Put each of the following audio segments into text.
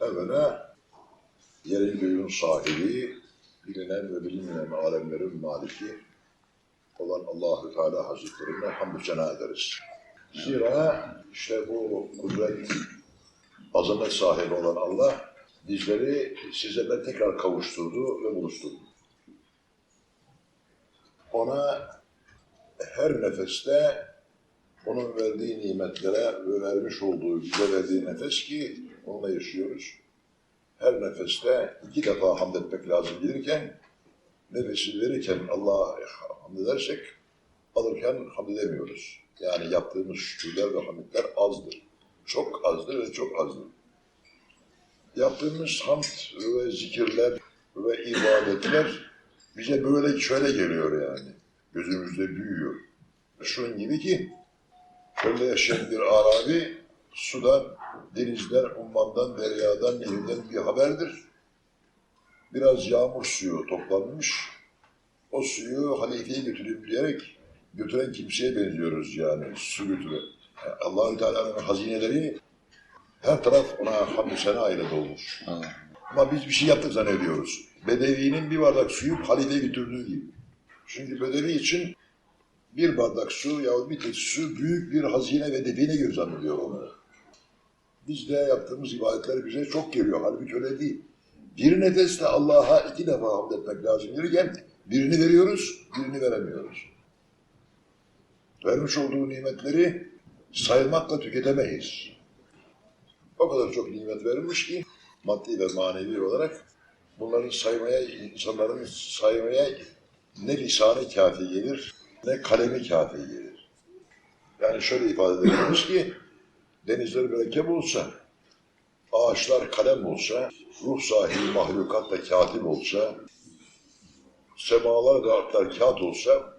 Evvela yerin göğün sahibi, bilinen ve bilinmeyen alemlerin maliki olan Allahü Teala Hazretlerine hamdü sena ederiz. Zira işte bu kudret, azamet sahibi olan Allah bizleri sizlerle tekrar kavuşturdu ve buluşturdu. Ona her nefeste onun verdiği nimetlere ve vermiş olduğu bize verdiği nefes ki onunla yaşıyoruz. Her nefeste iki defa hamd etmek lazım gelirken nefesi verirken Allah'a hamd edersek alırken hamd edemiyoruz. Yani yaptığımız şükürler ve hamdler azdır. Çok azdır ve çok azdır. Yaptığımız hamd ve zikirler ve ibadetler bize böyle şöyle geliyor yani. Gözümüzde büyüyor. Şunun gibi ki Çölde yaşayan bir Arabi sudan, denizden, ummandan, deryadan, nehirden bir haberdir. Biraz yağmur suyu toplanmış. O suyu halifeye götüreyim diyerek götüren kimseye benziyoruz yani su götürü. Yani Allah-u Teala'nın hazineleri her taraf ona hamdü sena ile dolmuş. Ama biz bir şey yaptık zannediyoruz. Bedevinin bir bardak suyu halifeye götürdüğü gibi. Çünkü Bedevi için bir bardak su ya bir tepsi su büyük bir hazine ve define göre zannediyor onu. De yaptığımız ibadetler bize çok geliyor. Halbuki öyle değil. Bir nefeste Allah'a iki defa hamd etmek lazım gelirken birini veriyoruz, birini veremiyoruz. Vermiş olduğu nimetleri saymakla tüketemeyiz. O kadar çok nimet verilmiş ki maddi ve manevi olarak bunların saymaya, insanların saymaya ne lisanı kafi gelir, ne kalemi kafi gelir. Yani şöyle ifade edebiliriz ki, denizler mürekkep olsa, ağaçlar kalem olsa, ruh sahibi mahlukat da katip olsa, semalar da artlar kağıt olsa,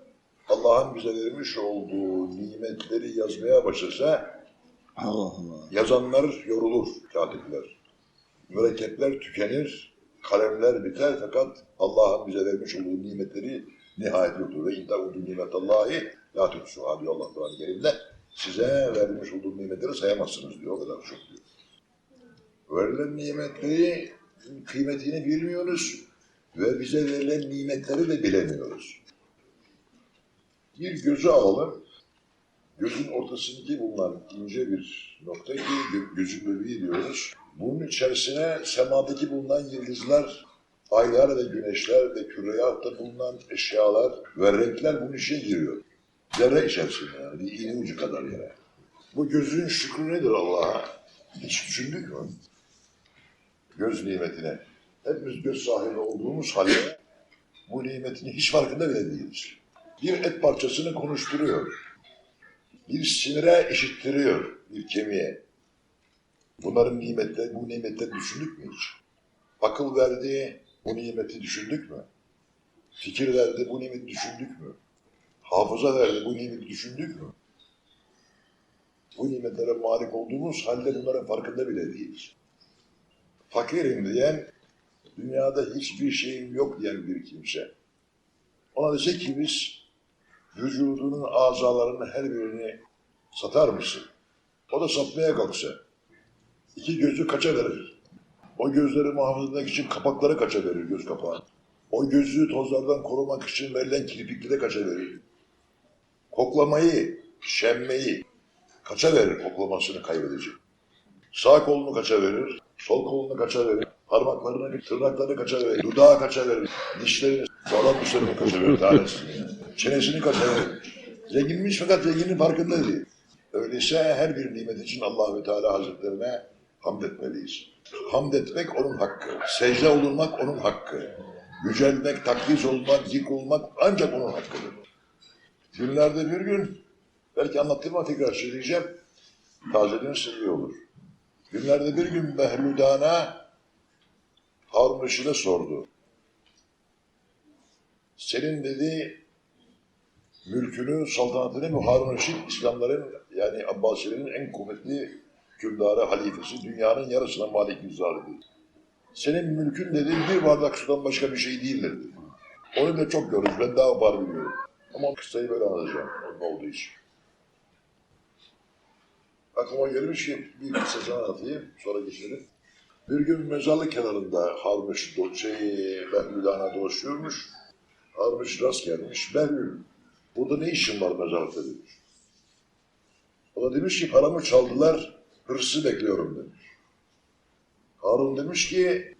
Allah'ın bize vermiş olduğu nimetleri yazmaya başlasa, Allah Allah. yazanlar yorulur, katipler. Mürekkepler tükenir, kalemler biter fakat Allah'ın bize vermiş olduğu nimetleri nihayet yoktur. Ve inta udu nimetallahi la tutsuha diyor Allah Kur'an-ı Kerim'de. Size vermiş olduğum nimetleri sayamazsınız diyor. O kadar çok diyor. Verilen nimetleri kıymetini bilmiyoruz ve bize verilen nimetleri de bilemiyoruz. Bir gözü alalım. Gözün ortasındaki bulunan ince bir nokta ki gö- gözün bebeği diyoruz. Bunun içerisine semadaki bulunan yıldızlar, aylar ve güneşler ve küreyatta bulunan eşyalar ve renkler bunun içine giriyor. Zerre içerisinde yani bir iğne ucu kadar yere. Bu gözün şükrü nedir Allah'a? Hiç düşündük mü? Göz nimetine. Hepimiz göz sahibi olduğumuz halde bu nimetin hiç farkında bile değiliz. Bir et parçasını konuşturuyor bir sinire işittiriyor, bir kemiğe. Bunların nimetleri, bu nimetleri düşündük mü hiç? Akıl verdi, bu nimeti düşündük mü? Fikir verdi, bu nimeti düşündük mü? Hafıza verdi, bu nimeti düşündük mü? Bu nimetlere malik olduğumuz halde bunların farkında bile değiliz. Fakirim diyen, dünyada hiçbir şeyim yok diyen bir kimse. Ona dese ki biz vücudunun azalarının her birini satar mısın? O da satmaya kalksa. iki gözü kaça verir? O gözleri muhafaza etmek için kapakları kaça verir göz kapağı? O gözü tozlardan korumak için verilen kirpikleri kaça verir? Koklamayı, şemmeyi kaça verir koklamasını kaybedecek? Sağ kolunu kaça verir? Sol kolunu kaça verir? Parmaklarını, tırnaklarını kaça verir? Dudağı kaça verir? Dişlerini, sağlam dişlerini kaça verir tanesini? Çenesini kaça verir? Zenginmiş fakat zenginin farkında değil. Öyleyse her bir nimet için Allah Teala Hazretlerine hamd etmeliyiz. Hamd etmek onun hakkı. Secde olunmak onun hakkı. Yücelmek, takdis olmak, zik olmak ancak onun hakkıdır. Günlerde bir gün, belki anlattığım ama tekrar söyleyeceğim, tazelenirse iyi olur. Günlerde bir gün Behludana Harun sordu. Senin dedi mülkünü, saltanatını bu Harun Reşid İslamların yani Abbasilerin en kuvvetli hükümdarı, halifesi, dünyanın yarısına malik zalimi. Senin mülkün dedi bir bardak sudan başka bir şey değildir dedi. Onu da çok görürüz. Ben daha var biliyorum. Ama kıssayı böyle anlatacağım. Ne olduğu için. Aklıma gelmiş ki bir kısa sana anlatayım. Sonra geçelim. Bir gün mezarlık kenarında Harmış şey, Behlül Ana dolaşıyormuş. Harmış rast gelmiş. Behlül, burada ne işin var mezarlıkta demiş. O da demiş ki paramı çaldılar, hırsı bekliyorum demiş. Harun demiş ki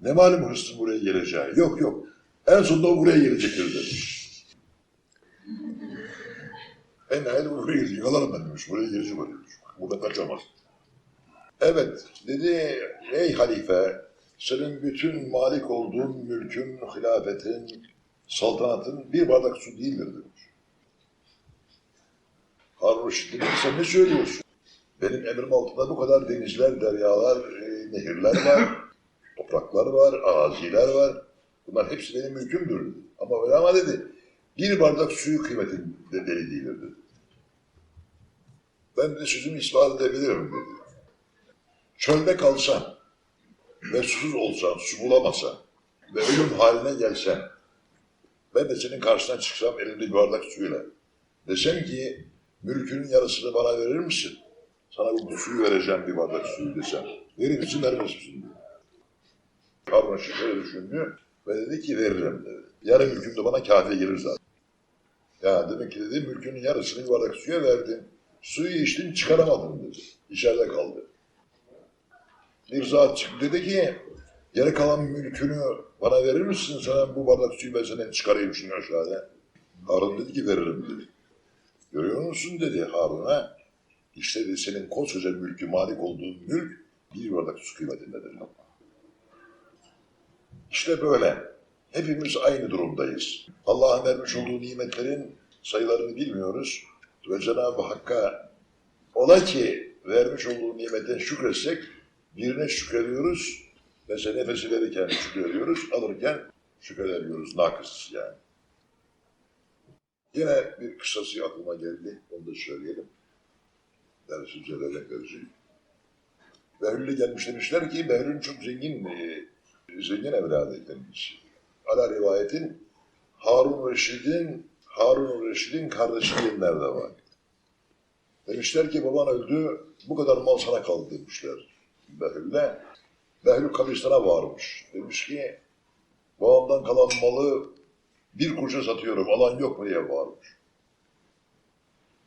ne malum hırsın buraya geleceği. Yok yok, en sonunda o buraya gelecektir demiş. En o buraya gelecek. Yalarım ben demiş, buraya gelecek o demiş. Burada kaçamaz. Evet, dedi, ey halife, senin bütün malik olduğun mülkün, hilafetin, saltanatın bir bardak su değildir demiş. Harun Reşit sen ne söylüyorsun? Benim emrim altında bu kadar denizler, deryalar, e, nehirler var, topraklar var, araziler var. Bunlar hepsi benim mülkümdür. Ama öyle ama dedi, bir bardak suyu kıymetin de deli değildir dedi. Ben de sözümü ispat edebilirim dedi. Çölde kalsan ve susuz olsan, su bulamasan ve ölüm haline gelsen, ben de senin karşına çıksam elimde bir bardak suyla, desem ki mülkünün yarısını bana verir misin? Sana bu suyu vereceğim bir bardak suyu desem. Verir misin, vermez misin? Karmaşık şöyle düşündü ve dedi ki veririm dedi. Yarı mülküm de bana kafi gelir zaten. Ya demek ki dedi mülkünün yarısını bir bardak suya verdin. Suyu içtin çıkaramadın dedi. İçeride kaldı. Bir zat çıktı dedi ki geri kalan mülkünü bana verir misin? Sana bu bardak suyu ben senden çıkarayım şimdi aşağıya. Harun dedi ki veririm dedi. Görüyor musun dedi Harun'a. İşte dedi, senin koskoca mülkü malik olduğun mülk bir bardak su kıymetindedir. İşte böyle. Hepimiz aynı durumdayız. Allah'ın vermiş olduğu nimetlerin sayılarını bilmiyoruz. Ve Cenab-ı Hakk'a ola ki vermiş olduğu nimetten şükretsek birine şükrediyoruz. Mesela nefesi verirken şükrediyoruz, alırken şükredemiyoruz. Nakıs yani. Yine bir kısası aklıma geldi. Onu da söyleyelim. Dersi üzerine verecek. Behlül'e gelmiş demişler ki Behlül çok zengin, e, zengin evladı demiş. Ala rivayetin Harun Reşid'in Harun Reşid'in kardeşi diyenler de var. Demişler ki baban öldü, bu kadar mal sana kaldı demişler Behlül'e. Behlül kabristana varmış. Demiş ki babamdan kalan malı bir kuruşa satıyorum, alan yok mu diye varmış.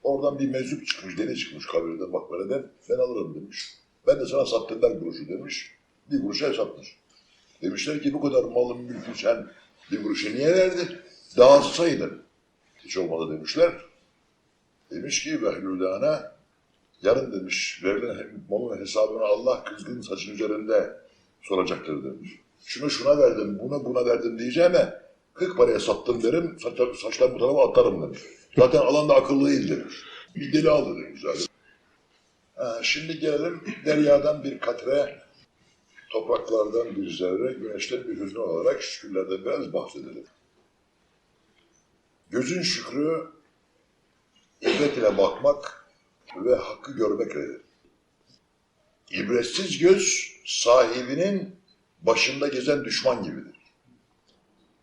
Oradan bir meczup çıkmış, deli çıkmış kabirden makbereden, ben alırım demiş. Ben de sana sattım ben kuruşu demiş. Bir kuruşa satmış. Demişler ki bu kadar malın mülkü sen bir kuruşa niye verdin? Dağıtsaydın. Hiç olmadı demişler. Demiş ki Behlül'ana yarın demiş verilen malın hesabını Allah kızgın saçın üzerinde soracaktır demiş. Şunu şuna verdim, buna buna verdim diyeceğime 40 paraya sattım derim, saç, saçlar bu tarafa atarım demiş. Zaten alan da akıllı değil demiş. Bir deli aldı demiş zaten. Ha, şimdi gelelim deryadan bir katre, topraklardan bir zerre, güneşten bir hüznü olarak şükürlerden biraz bahsedelim. Gözün şükrü ibret ile bakmak ve hakkı görmekledir. İbretsiz göz sahibinin başında gezen düşman gibidir.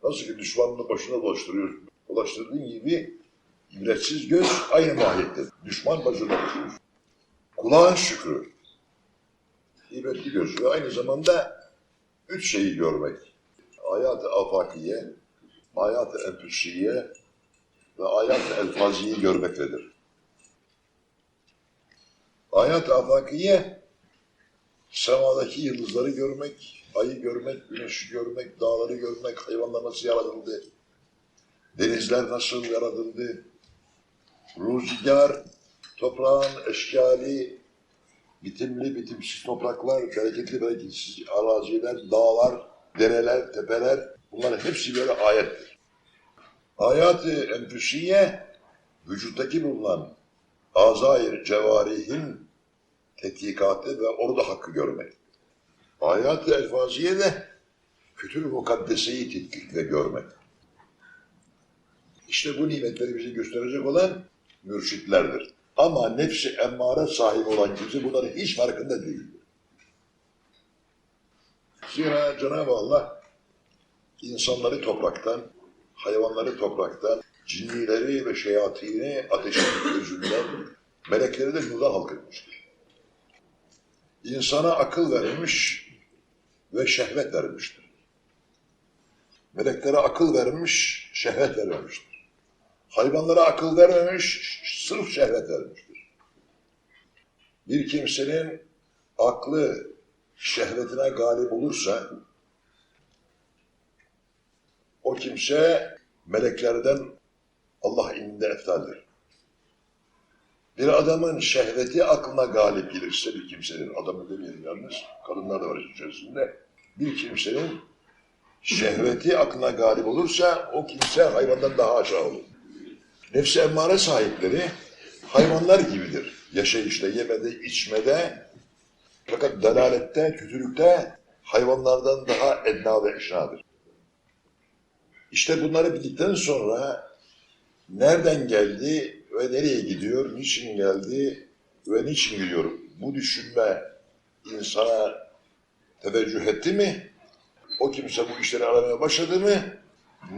Nasıl ki düşmanını başına dolaştırıyor, dolaştırdığın gibi ibretsiz göz aynı mahiyettedir. Düşman başına dolaşıyor. Kulağın şükrü, ibretli göz ve aynı zamanda üç şeyi görmek. Hayat-ı afakiye, hayat-ı ve hayat-ı elfaziyi görmektedir. Hayat-ı afakiye, semadaki yıldızları görmek, ayı görmek, güneşi görmek, dağları görmek, hayvanlar nasıl yaratıldı, denizler nasıl yaratıldı, rüzgar, toprağın eşkali, bitimli bitimsiz topraklar, bereketli bereketsiz araziler, dağlar, dereler, tepeler, bunların hepsi böyle ayettir. Hayat-ı enfüsiye, vücuttaki bulunan azayir cevarihin tetkikatı ve orada hakkı görmek. Hayat-ı elfaziye de kütür mukaddeseyi tetkik görmek. İşte bu nimetleri bize gösterecek olan mürşitlerdir. Ama nefsi emmare sahibi olan kimse bunların hiç farkında değildir. Zira Cenab-ı Allah insanları topraktan, hayvanları topraktan, cinnileri ve şeyatini ateşin gözünden, melekleri de nurdan halketmiştir. İnsana akıl vermiş, ve şehvet vermiştir. Meleklere akıl vermiş, şehvet vermemiştir. Hayvanlara akıl vermemiş, sırf şehvet vermiştir. Bir kimsenin aklı şehvetine galip olursa, o kimse meleklerden Allah indinde eftaldir. Bir adamın şehveti aklına galip gelirse bir kimsenin, adamı demeyelim yalnız, kadınlar da var içerisinde, bir kimsenin şehveti aklına galip olursa o kimse hayvandan daha aşağı olur. Nefsi emmare sahipleri hayvanlar gibidir. Yaşayışta, yemede, içmede, fakat dalalette, kötülükte hayvanlardan daha edna ve eşnadır. İşte bunları bildikten sonra nereden geldi ve nereye gidiyor, niçin geldi ve niçin gidiyor? Bu düşünme insana teveccüh etti mi? O kimse bu işleri aramaya başladı mı?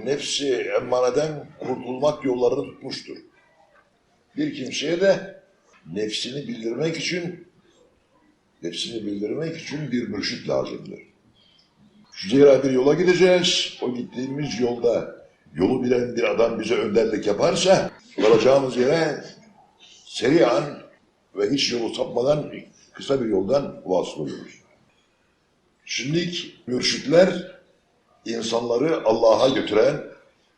Nefsi emmareden kurtulmak yollarını tutmuştur. Bir kimseye de nefsini bildirmek için nefsini bildirmek için bir mürşit lazımdır. Zira bir yola gideceğiz. O gittiğimiz yolda yolu bilen bir adam bize önderlik yaparsa varacağımız yere seriyan ve hiç yolu sapmadan kısa bir yoldan vasıl oluyoruz. Şimdi mürşitler insanları Allah'a götüren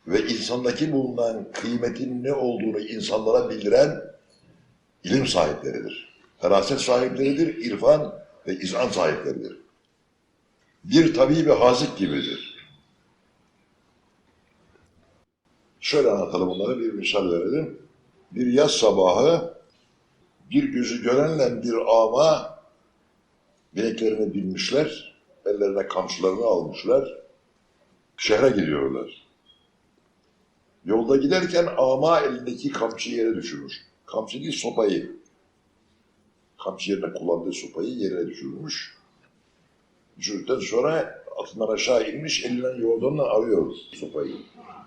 ve insandaki bulunan kıymetin ne olduğunu insanlara bildiren ilim sahipleridir. Feraset sahipleridir, irfan ve izan sahipleridir. Bir tabibi hazik gibidir. Şöyle anlatalım onları, bir misal verelim. Bir yaz sabahı bir gözü görenle bir ama bineklerine binmişler, ellerine kamçılarını almışlar, şehre gidiyorlar. Yolda giderken ama elindeki kamçıyı yere düşürmüş. Kamçı değil, sopayı. Kamçı yerine kullandığı sopayı yere düşürmüş. Düşürdükten sonra atından aşağı inmiş, elinden yordamla arıyor sopayı.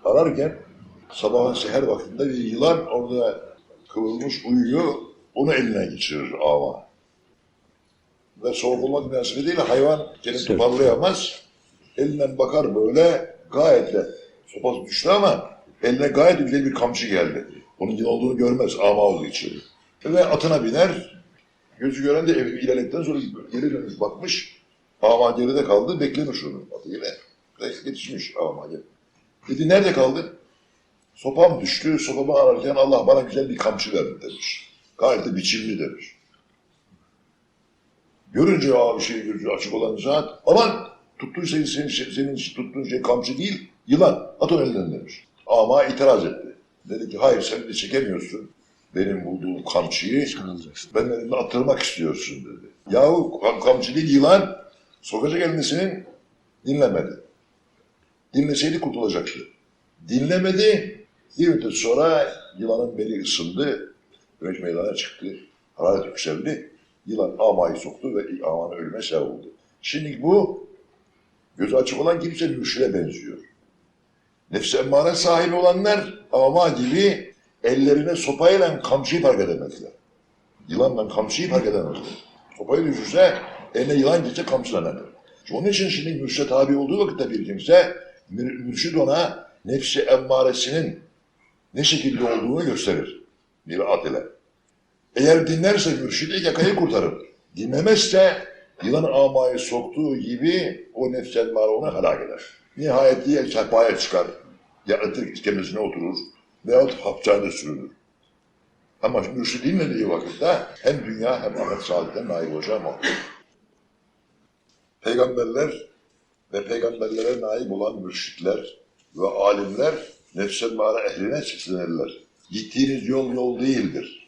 Ararken sabahın seher vaktinde bir yılan orada kıvrılmış uyuyor, onu eline geçirir ama. Ve soğuk olmak münasebetiyle hayvan kendini toparlayamaz. Elinden bakar böyle gayet de sopası düştü ama eline gayet güzel bir kamçı geldi. Onun olduğunu görmez ama olduğu için. Ve atına biner. Gözü gören de ilerledikten sonra geri dönmüş bakmış. Ama geride kaldı. Beklemiş onu. Atı yine yetişmiş ama geri. Dedi nerede kaldı? Sopam düştü. Sopamı ararken Allah bana güzel bir kamçı verdi demiş. Gayet de biçimli demiş. Görünce o bir şey gözü açık olan zat aman tuttuğun senin, senin, senin tuttuğun şey kamçı değil yılan at onu elinden demiş. Ama itiraz etti. Dedi ki hayır sen de çekemiyorsun benim bulduğum kamçıyı ben elimde attırmak istiyorsun dedi. Yahu kam kamçı değil yılan sokacak elini senin dinlemedi. Dinleseydi kurtulacaktı. Dinlemedi. Bir müddet sonra yılanın beli ısındı. Güneş meydana çıktı. Hararet yükseldi. Yılan amayı soktu ve amanın ölüme sebep oldu. Şimdi bu gözü açık olan kimse mürşide benziyor. Nefsi emmare sahibi olanlar ama gibi ellerine sopayla kamçıyı fark edemezler. Yılanla kamçıyı fark edemezler. Sopayı düşürse eline yılan geçse kamçılanır. Onun için şimdi mürşide tabi olduğu vakitte bir kimse mür mürşid ona nefsi emmaresinin ne şekilde olduğunu gösterir. Bir at ile. Eğer dinlerse mürşidi yakayı kurtarır. Dinlemezse yılan amayı soktuğu gibi o nefs emmare onu helak eder. Nihayet ya çarpaya çıkar, ya ıtır iskemesine oturur veyahut hapçhanede sürülür. Ama mürşid dinlediği vakitte hem dünya hem ahiret saadetten nail olacağım o. Peygamberler ve peygamberlere naip olan mürşitler ve alimler nefs emmare ehline seslenirler. Gittiğiniz yol yol değildir.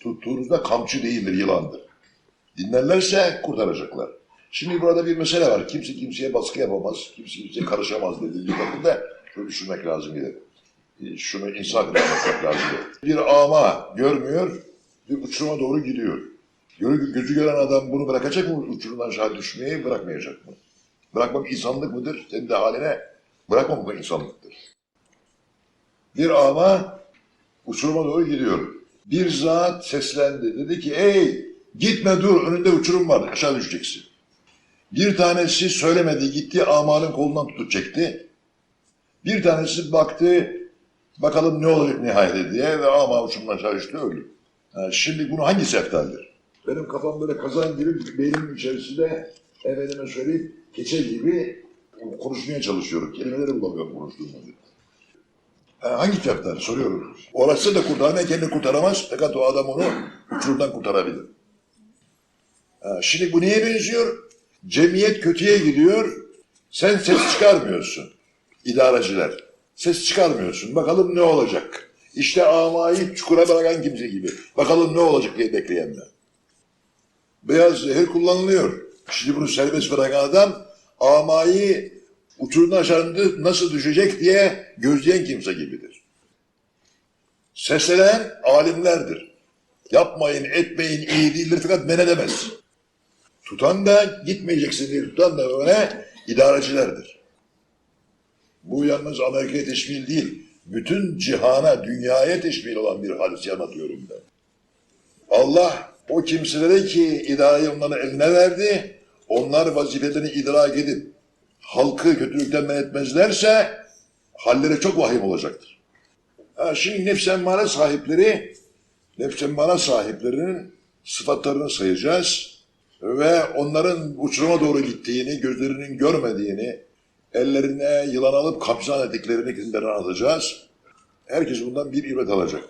Tuttuğunuzda kamçı değildir, yılandır. Dinlerlerse kurtaracaklar. Şimdi burada bir mesele var. Kimse kimseye baskı yapamaz, kimse kimseye karışamaz dediği vakitte şöyle düşünmek lazım yine. E, Şunu insaf etmek lazım. Bir ama görmüyor, bir uçuruma doğru gidiyor. Gözü, gören adam bunu bırakacak mı uçurumdan aşağı düşmeyi, bırakmayacak mı? Bırakmak insanlık mıdır? Senin de haline bırakmamak insanlıktır. Bir ama uçuruma doğru gidiyor. Bir zat seslendi. Dedi ki ey gitme dur önünde uçurum var aşağı düşeceksin. Bir tanesi söylemedi, gitti amanın kolundan tutup çekti. Bir tanesi baktı, bakalım ne olacak nihayet diye ve ama uçumdan çalıştı öldü. Ha, şimdi bunu hangi eftaldir? Benim kafam böyle kazan gibi beynimin içerisinde efendime söyleyeyim keçe gibi konuşmaya çalışıyorum. Kelimeleri bulamıyorum konuştuğumda. Ha, hangi tefter soruyorum. Orası da kurtarmaya kendini kurtaramaz fakat o adam onu uçurumdan kurtarabilir. Ha, şimdi bu neye benziyor? Cemiyet kötüye gidiyor. Sen ses çıkarmıyorsun. İdareciler. Ses çıkarmıyorsun. Bakalım ne olacak? İşte amayı çukura bırakan kimse gibi. Bakalım ne olacak diye bekleyenler. Beyaz zehir kullanılıyor. Şimdi bunu serbest bırakan adam amayı uçurumdan aşağı nasıl düşecek diye gözleyen kimse gibidir. Seslenen alimlerdir. Yapmayın, etmeyin, iyi değildir fakat men edemez. Tutan da gitmeyeceksin diye tutan da öyle idarecilerdir. Bu yalnız Amerika'ya teşmil değil, bütün cihana, dünyaya teşmil olan bir hadisi anlatıyorum ben. Allah o kimselere ki idareyi onların eline verdi, onlar vazifelerini idrak edip halkı kötülükten men etmezlerse halleri çok vahim olacaktır. Ha, şimdi nefs emmare sahipleri, nefs emmare sahiplerinin sıfatlarını sayacağız ve onların uçuruma doğru gittiğini, gözlerinin görmediğini, ellerine yılan alıp kapsan ettiklerini kendilerine anlatacağız. Herkes bundan bir ibret alacak.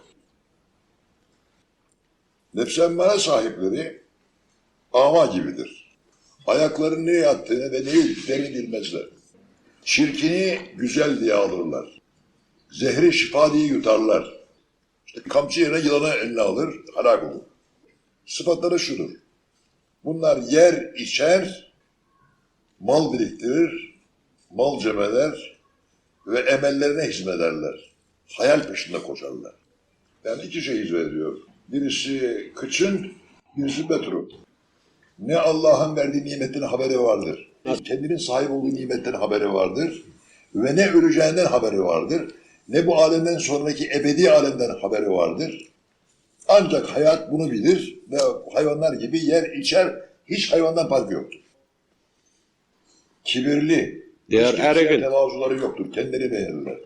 Nefs emmare sahipleri ama gibidir. Ayaklarının ne yattığını ve ne yürüdüklerini bilmezler. Çirkini güzel diye alırlar. Zehri şifa diye yutarlar. İşte kamçı yerine yılanı eline alır, helak olur. Sıfatları şudur. Bunlar yer içer, mal biriktirir, mal cem eder ve emellerine hizmet ederler. Hayal peşinde koşarlar. Yani iki şey hizmet ediyor. Birisi kıçın, birisi betru. Ne Allah'ın verdiği nimetin haberi vardır. Kendinin sahip olduğu nimetten haberi vardır. Ve ne öleceğinden haberi vardır. Ne bu alemden sonraki ebedi alemden haberi vardır. Ancak hayat bunu bilir ve hayvanlar gibi yer içer, hiç hayvandan farkı yoktur. Kibirli, kimseye arrogant. tevazuları yoktur, kendileri beğenirler.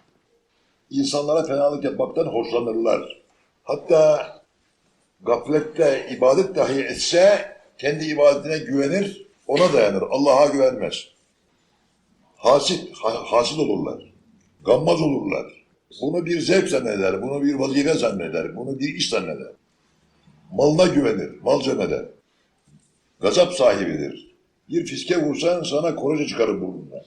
İnsanlara fenalık yapmaktan hoşlanırlar. Hatta gaflette ibadet dahi etse kendi ibadetine güvenir, ona dayanır. Allah'a güvenmez. Hasit, ha- hasit olurlar. Gammaz olurlar. Bunu bir zevk zanneder, bunu bir vazife zanneder, bunu bir iş zanneder. Malına güvenir, mal cem eder. Gazap sahibidir. Bir fiske vursan sana koruca çıkarır burnundan.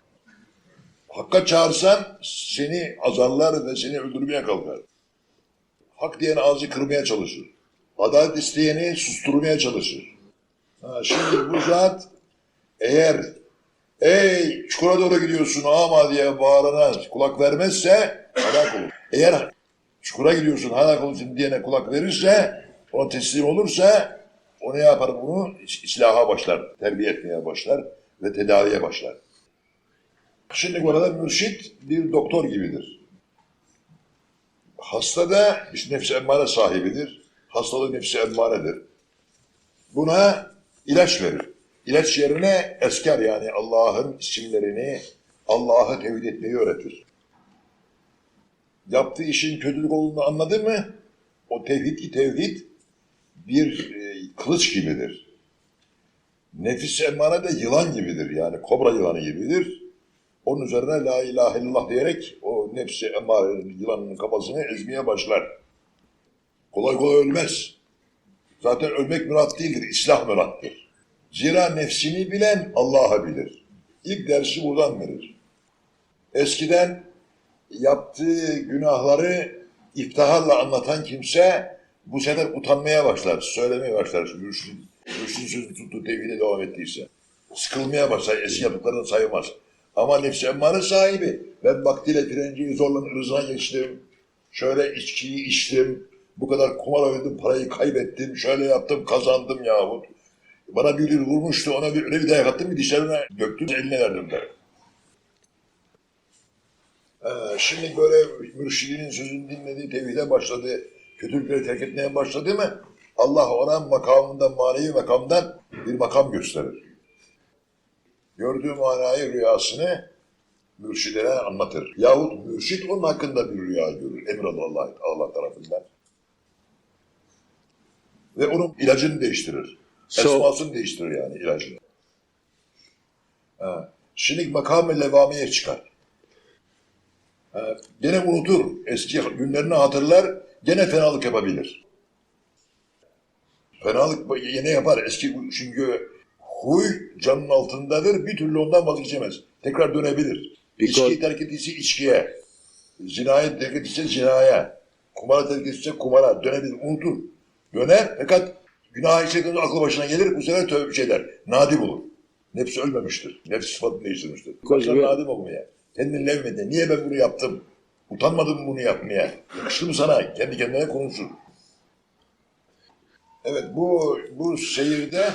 Hakka çağırsan seni azarlar ve seni öldürmeye kalkar. Hak diyen ağzı kırmaya çalışır. Adalet isteyeni susturmaya çalışır. Ha, şimdi bu zat eğer ey çukura doğru gidiyorsun ama diye bağırana kulak vermezse helak olur. Eğer çukura gidiyorsun helak olursun diyene kulak verirse ona teslim olursa o ne yapar bunu? İs- İslaha başlar, terbiye etmeye başlar ve tedaviye başlar. Şimdi burada mürşit bir doktor gibidir. Hasta da işte nefsi emmare sahibidir. Hastalığı nefsi emmaredir. Buna ilaç verir. İlaç yerine esker yani Allah'ın isimlerini, Allah'ı tevhid etmeyi öğretir. Yaptığı işin kötülük olduğunu anladı mı? O tevhid ki tevhid bir e, kılıç gibidir. Nefis emmare de yılan gibidir yani kobra yılanı gibidir. Onun üzerine la ilahe illallah diyerek o nefsi emmare yılanın kafasını ezmeye başlar. Kolay kolay ölmez. Zaten ölmek mürat değildir, islah mürattır. Zira nefsini bilen Allah'ı bilir. İlk dersi buradan verir. Eskiden yaptığı günahları iftiharla anlatan kimse bu sefer utanmaya başlar, söylemeye başlar. Mürşidin, mürşidin sözünü tuttuğu tevhide devam ettiyse. Sıkılmaya başlar, eski yaptıklarını saymaz. Ama nefsi emmare sahibi. Ben vaktiyle direnciyi zorla ırzına geçtim. Şöyle içkiyi içtim. Bu kadar kumar oynadım, parayı kaybettim. Şöyle yaptım, kazandım yahut. Bana bir vurmuştu, ona bir, öyle bir dayak attım ki dişlerine döktüm, eline verdim der. Ee, şimdi böyle mürşidinin sözünü dinlediği tevhide başladı, kötülükleri terk etmeye başladı mı Allah ona makamından, manevi makamdan bir makam gösterir. gördüğü manayı rüyasını mürşidine anlatır. Yahut mürşid onun hakkında bir rüya görür. Emir Allah, Allah tarafından. Ve onun ilacını değiştirir. So- Esmasını değiştirir yani ilacını. Ha. Şimdi makam-ı levamiye çıkar. Ha. Gene unutur. Eski günlerini hatırlar. Gene fenalık yapabilir. Fenalık yine yapar. Eski çünkü huy canın altındadır. Bir türlü ondan vazgeçemez. Tekrar dönebilir. Because- İçkiyi terk ettiyse içkiye. Zinayı terk ettiyse zinaya. Kumara terk ettiyse kumara. Dönebilir. Unutur. Döner fakat günah işlediğinde aklı başına gelir. Bu sefer tövbe şey der. Nadim olur. Nefsi ölmemiştir. Nefsi sıfatını değiştirmiştir. Başlar nadim olmaya. Kendini levmede. Niye ben bunu yaptım? Utanmadım bunu yapmaya. Yakıştı mı sana? Kendi kendine konuşur. Evet bu bu seyirde,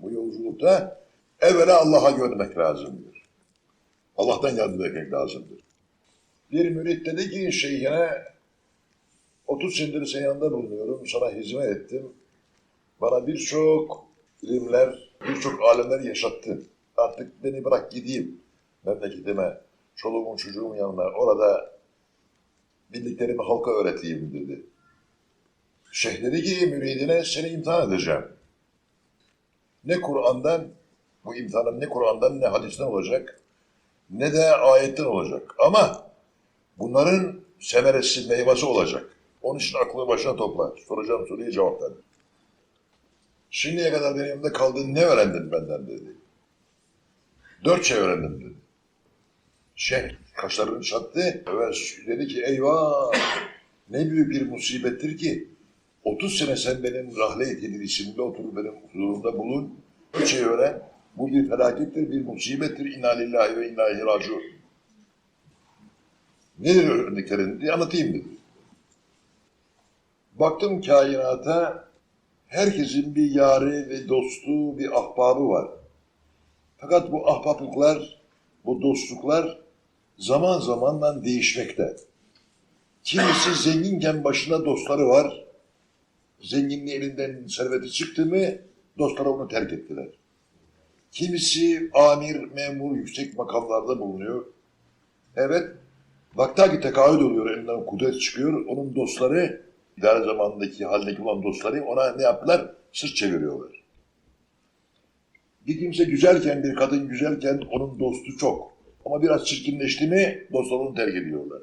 bu yolculukta evvela Allah'a görmek lazımdır. Allah'tan yardım etmek lazımdır. Bir mürit dedi ki şeyhine 30 senedir senin yanında bulunuyorum, sana hizmet ettim. Bana birçok ilimler, birçok alemler yaşattın. Artık beni bırak gideyim memleketime, çoluğumun çocuğumun yanına. Orada bildiklerimi halka öğreteyim dedi. Şeyh dedi ki müridine seni imtihan edeceğim. Ne Kur'an'dan, bu imtihanın ne Kur'an'dan ne hadisten olacak, ne de ayetten olacak. Ama bunların semeresi, meyvesi olacak. Onun için aklını başına topla. Soracağım soruya cevap ver. Şimdiye kadar benim yanımda kaldığın ne öğrendin benden dedi. Dört şey öğrendim dedi. Şey, kaşlarını çattı ve dedi ki eyvah ne büyük bir musibettir ki 30 sene sen benim rahle-i tedrisimde otur, benim huzurumda bulun. Bir şey öğren. Bu bir felakettir, bir musibettir. İnna lillahi ve inna ileyhi raciun. Nedir örneklerin diye anlatayım dedi. Baktım kainata herkesin bir yari ve dostu, bir ahbabı var. Fakat bu ahbaplıklar, bu dostluklar zaman zamanla değişmekte. Kimisi zenginken başında dostları var. Zenginliği elinden serveti çıktı mı dostları onu terk ettiler. Kimisi amir, memur, yüksek makamlarda bulunuyor. Evet, baktaki tekahüt oluyor, elinden kudret çıkıyor. Onun dostları, idare zamanındaki haldeki olan dostları ona ne yaptılar? Sırt çeviriyorlar. Bir kimse güzelken, bir kadın güzelken onun dostu çok. Ama biraz çirkinleşti mi dostları onu terk ediyorlar.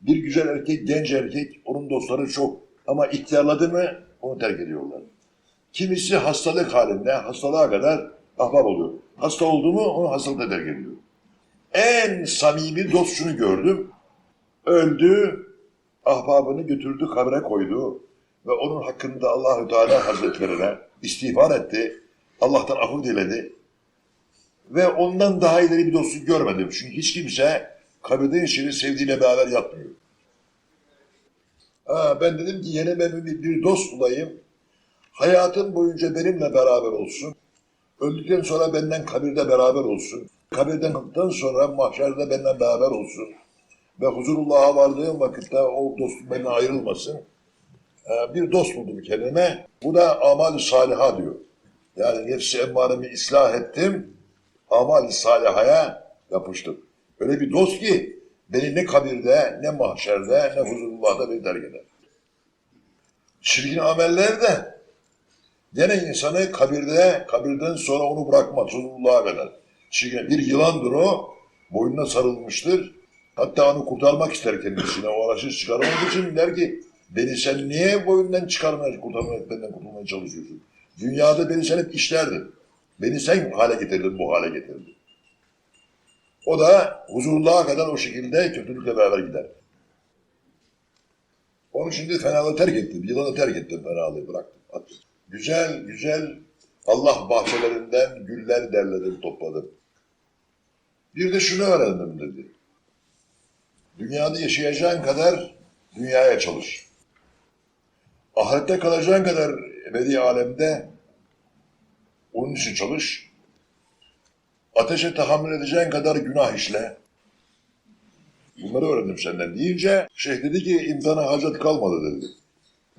Bir güzel erkek, genç erkek, onun dostları çok. Ama ihtiyarladı mı onu terk ediyorlar. Kimisi hastalık halinde, hastalığa kadar ahbap oluyor. Hasta oldu mu onu hastalıkta terk ediyor. En samimi dost şunu gördüm. Öldü, ahbabını götürdü, kabre koydu ve onun hakkında Allahü Teala Hazretlerine istiğfar etti. Allah'tan affı diledi. Ve ondan daha ileri bir dostluk görmedim. Çünkü hiç kimse kabirde işini sevdiğiyle beraber yapmıyor. Ha, ben dedim ki yeni ben bir, dost bulayım. Hayatım boyunca benimle beraber olsun. Öldükten sonra benden kabirde beraber olsun. Kabirden sonra mahşerde benden beraber olsun. Ve huzurullah'a vardığım vakitte o dostum benden ayrılmasın. Ee, bir dost buldum kendime. Bu da amal-i saliha diyor. Yani nefsi emmaremi ıslah ettim. Amal-i salihaya yapıştım. Öyle bir dost ki beni ne kabirde, ne mahşerde, ne huzurullah'da beni terk. Çirkin ameller de gene insanı kabirde, kabirden sonra onu bırakmaz, huzurullah'a kadar. Çirkin, bir yılandır o, boynuna sarılmıştır. Hatta onu kurtarmak ister kendisine, o araçı çıkarmak için der ki, beni sen niye boyundan çıkarmaya, kurtarmaya, benden kurtulmaya çalışıyorsun? Dünyada beni sen hep işlerdin. Beni sen hale getirdin, bu hale getirdin. O da huzurluğa kadar o şekilde kötülükle beraber gider. Onun de fenalığı terk ettim. Yılanı terk ettim, fenalığı bıraktım. Attım. Güzel, güzel Allah bahçelerinden güller derledim, topladım. Bir de şunu öğrendim dedi. Dünyada yaşayacağın kadar dünyaya çalış. Ahirette kalacağın kadar ebedi alemde onun için çalış. Ateşe tahammül edeceğin kadar günah işle. Bunları öğrendim senden deyince şeyh dedi ki imtihana hacet kalmadı dedi.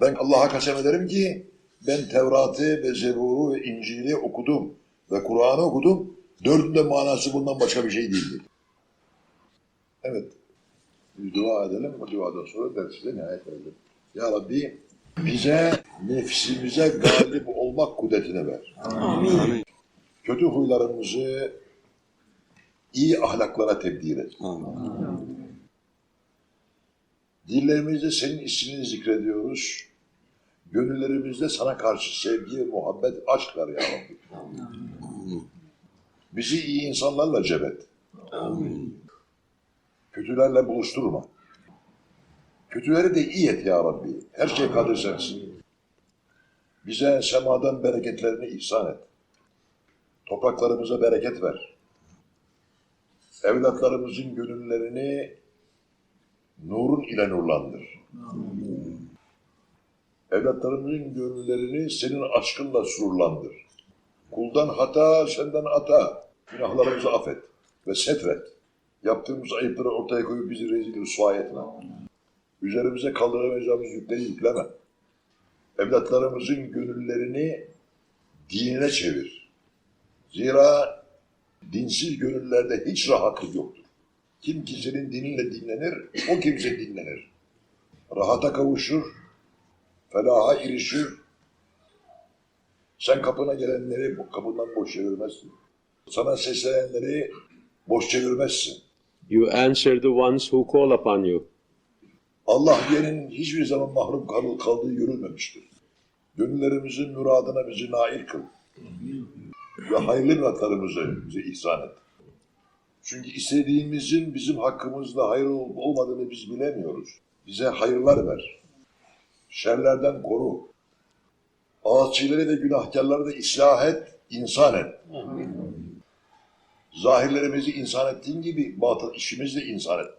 Ben Allah'a kasem ederim ki ben Tevrat'ı ve Zebur'u ve İncil'i okudum ve Kur'an'ı okudum Dördün de manası bundan başka bir şey değildir. Evet. Bir dua edelim. Bu duadan sonra dersine nihayet edelim. Ya Rabbi bize nefsimize galip olmak kudretini ver. Amin. Kötü huylarımızı iyi ahlaklara tebdil et. Dillerimizde senin ismini zikrediyoruz. Gönüllerimizde sana karşı sevgi, muhabbet, aşk ver ya Rabbi. Bizi iyi insanlarla cebet. Kötülerle buluşturma. Kötüleri de iyi et ya Rabbi. Her şey kadir sensin. Bize semadan bereketlerini ihsan et. Topraklarımıza bereket ver. Evlatlarımızın gönüllerini nurun ile nurlandır. Evlatlarımızın gönüllerini senin aşkınla sururlandır. Kuldan hata, senden ata. Günahlarımızı affet ve setret. Yaptığımız ayıpları ortaya koyup bizi rezil rüsva etme. Üzerimize kaldıramayacağımız yükleri yükleme. Evlatlarımızın gönüllerini dinine çevir. Zira dinsiz gönüllerde hiç rahatlık yoktur. Kim kimsenin diniyle dinlenir, o kimse dinlenir. Rahata kavuşur, felaha erişir. Sen kapına gelenleri kapından boş çevirmezsin. Sana seslenenleri boş çevirmezsin. You answer the ones who call upon you. Allah diyenin hiçbir zaman mahrum kal- kaldığı görülmemiştir. Gönüllerimizin muradına bizi nail kıl. Ve hayırlı muratlarımızı bize ihsan et. Çünkü istediğimizin bizim hakkımızda hayır olup olmadığını biz bilemiyoruz. Bize hayırlar ver. Şerlerden koru. Asileri de günahkarları da ıslah et, insan et. Zahirlerimizi insan ettiğin gibi batıl işimizi de insan et.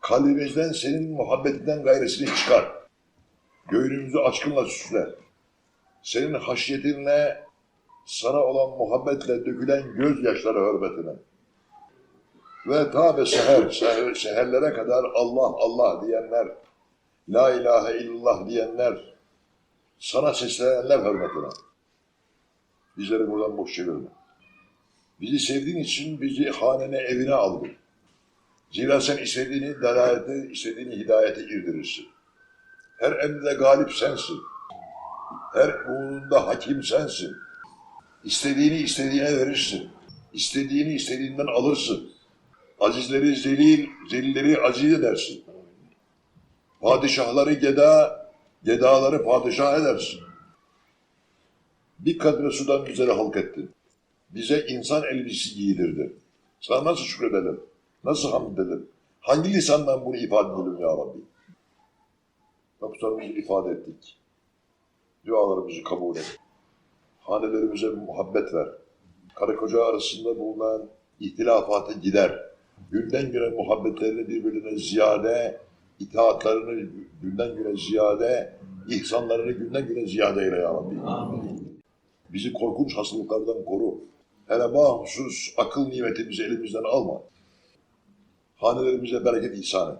Kalbimizden senin muhabbetinden gayresini çıkar. Göğünümüzü aşkınla süsle. Senin haşyetinle, sana olan muhabbetle dökülen gözyaşları hürmetine. Ve ta ve seher, seher, seherlere kadar Allah Allah diyenler, La ilahe illallah diyenler, sana seslenenler hürmetine. Bizleri buradan boş çevirme. Bizi sevdiğin için bizi hanene, evine aldın. Zira sen istediğini delalete, istediğini hidayete girdirirsin. Her emrinde galip sensin. Her uğrunda hakim sensin. İstediğini istediğine verirsin. İstediğini istediğinden alırsın. Azizleri zelil, zelilleri aziz edersin. Padişahları geda, gedaları padişah edersin. Bir kadre sudan güzel halk ettin. Bize insan elbisesi giydirdin. Sana nasıl şükredelim? Nasıl hamd edelim? Hangi lisandan bunu ifade edelim ya Rabbi? Noktalarımızı ifade ettik. Dualarımızı kabul et. Hanelerimize muhabbet ver. Karı koca arasında bulunan ihtilafatı gider. Günden güne muhabbetlerini birbirine ziyade, itaatlarını günden güne ziyade, ihsanlarını günden güne ziyade eyle ya Rabbi. Bizi korkunç hastalıklardan koru. Hele mahsus akıl nimetimizi elimizden alma. Hanelerimize bereket ihsan et.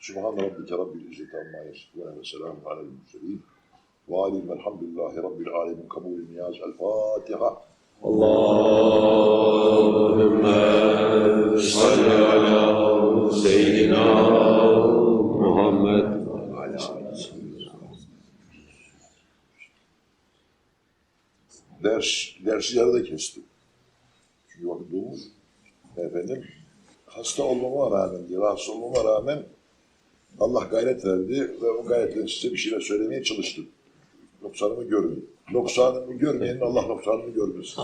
Sübhan Rabbike Rabbil İzzeti Amma Yasifune ve Selamun Aleyhi Mürselin. Ve alim elhamdülillahi Rabbil Alemin kabulü niyaz. El Fatiha. Allahümme salli ala seyyidina Ders, dersi yarıda kestim. Çünkü vakit dolmuş. Efendim, hasta olmama rağmen, rahatsız olmama rağmen Allah gayret verdi ve o gayretle size bir şeyler söylemeye çalıştım. Noksanımı görmeyin. Noksanımı görmeyenin Allah noksanını görmesin.